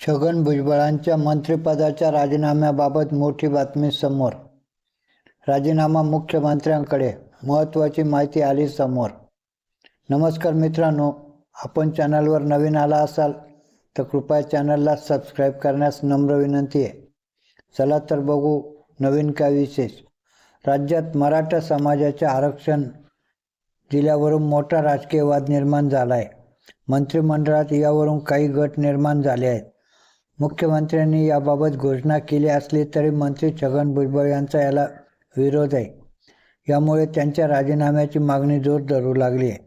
छगन भुजबळांच्या मंत्रिपदाच्या राजीनाम्याबाबत मोठी बातमी समोर. राजीनामा मुख्यमंत्र्यांकडे महत्त्वाची माहिती आली समोर. नमस्कार मित्रांनो आपण चॅनलवर नवीन आला असाल तर कृपया चॅनलला सबस्क्राईब करण्यास नम्र विनंती आहे. चला तर बघू नवीन काय विशेष. राज्यात मराठा समाजाच्या आरक्षण दिल्यावरून मोठा राजकीय वाद निर्माण झाला आहे मंत्रिमंडळात यावरून काही गट निर्माण झाले आहेत. मुख्यमंत्र्यांनी याबाबत घोषणा केली असली तरी मंत्री छगन भुजबळ यांचा याला विरोध आहे. यामुळे त्यांच्या राजीनाम्याची मागणी जोर धरू लागली आहे.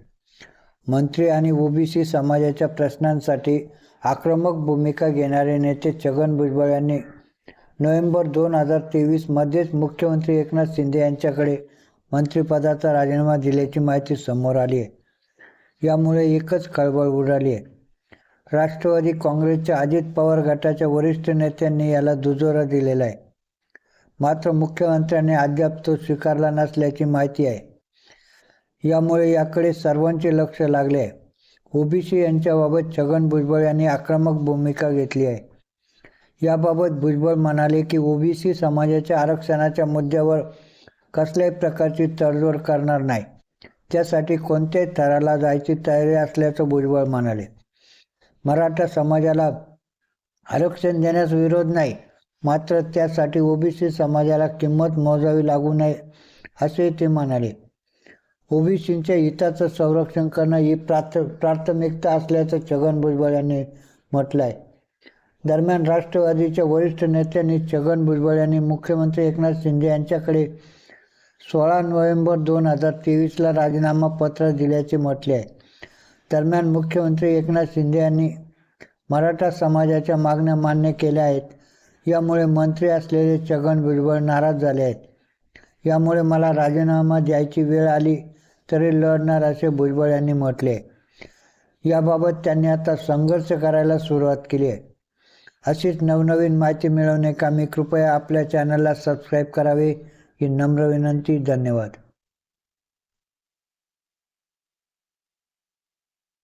मंत्री आणि ओबीसी समाजाच्या प्रश्नांसाठी आक्रमक भूमिका घेणारे नेते छगन भुजबळ यांनी नोव्हेंबर दोन हजार तेवीसमध्येच मुख्यमंत्री एकनाथ शिंदे यांच्याकडे मंत्रिपदाचा राजीनामा दिल्याची माहिती समोर आली आहे. यामुळे एकच कळबळ उडाली आहे. राष्ट्रवादी काँग्रेसच्या अजित पवार गटाच्या वरिष्ठ नेत्यांनी याला दुजोरा दिलेला आहे. मात्र मुख्यमंत्र्यांनी अद्याप तो स्वीकारला नसल्याची माहिती आहे. यामुळे याकडे सर्वांचे लक्ष लागले आहे. ओबीसी यांच्याबाबत छगन भुजबळ यांनी आक्रमक भूमिका घेतली आहे. याबाबत भुजबळ म्हणाले की ओबीसी समाजाच्या आरक्षणाच्या मुद्द्यावर कसल्याही प्रकारची तडजोड करणार नाही. त्यासाठी कोणत्याही थराला जायची तयारी असल्याचं भुजबळ म्हणाले. मराठा समाजाला आरक्षण देण्यास विरोध नाही. मात्र त्यासाठी ओबीसी समाजाला किंमत मोजावी लागू नये असे ते म्हणाले. ओबीसींच्या हिताचं संरक्षण करणं ही प्राथ प्राथमिकता असल्याचं छगन भुजबळ यांनी म्हटलं आहे दरम्यान राष्ट्रवादीच्या वरिष्ठ नेत्यांनी छगन भुजबळ यांनी मुख्यमंत्री एकनाथ शिंदे यांच्याकडे सोळा नोव्हेंबर दोन हजार तेवीसला राजीनामा पत्र दिल्याचे म्हटले आहे. दरम्यान मुख्यमंत्री एकनाथ शिंदे यांनी मराठा समाजाच्या मागण्या मान्य केल्या आहेत. यामुळे मंत्री असलेले छगन भुजबळ नाराज झाले आहेत. यामुळे मला राजीनामा द्यायची वेळ आली तरी लढणार असे भुजबळ यांनी म्हटले. याबाबत त्यांनी आता संघर्ष करायला सुरुवात केली आहे. अशीच नवनवीन माहिती मिळवणे कामी कृपया आपल्या चॅनलला सबस्क्राईब करावे ही नम्र विनंती. धन्यवाद.